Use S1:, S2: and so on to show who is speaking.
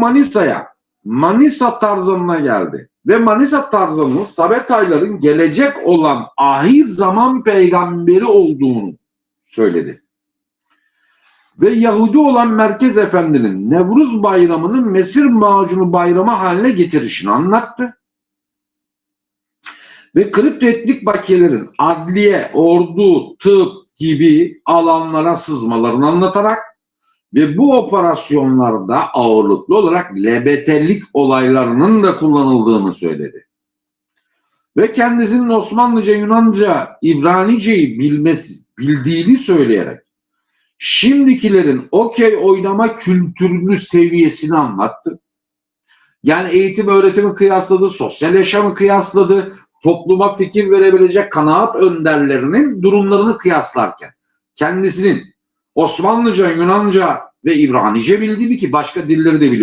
S1: Manisa'ya Manisa Tarzanı'na geldi. Ve Manisa Tarzanı Sabetayların gelecek olan ahir zaman peygamberi olduğunu söyledi. Ve Yahudi olan Merkez Efendi'nin Nevruz Bayramı'nın Mesir Macunu Bayramı haline getirişini anlattı. Ve kripto etnik bakiyelerin adliye, ordu, tıp gibi alanlara sızmalarını anlatarak ve bu operasyonlarda ağırlıklı olarak LBT'lik olaylarının da kullanıldığını söyledi. Ve kendisinin Osmanlıca, Yunanca, İbranice'yi bilmesi, bildiğini söyleyerek şimdikilerin okey oynama kültürünü seviyesini anlattı. Yani eğitim öğretimi kıyasladı, sosyal yaşamı kıyasladı, topluma fikir verebilecek kanaat önderlerinin durumlarını kıyaslarken kendisinin Osmanlıca, Yunanca ve İbranice bildiği ki başka dilleri de biliyor.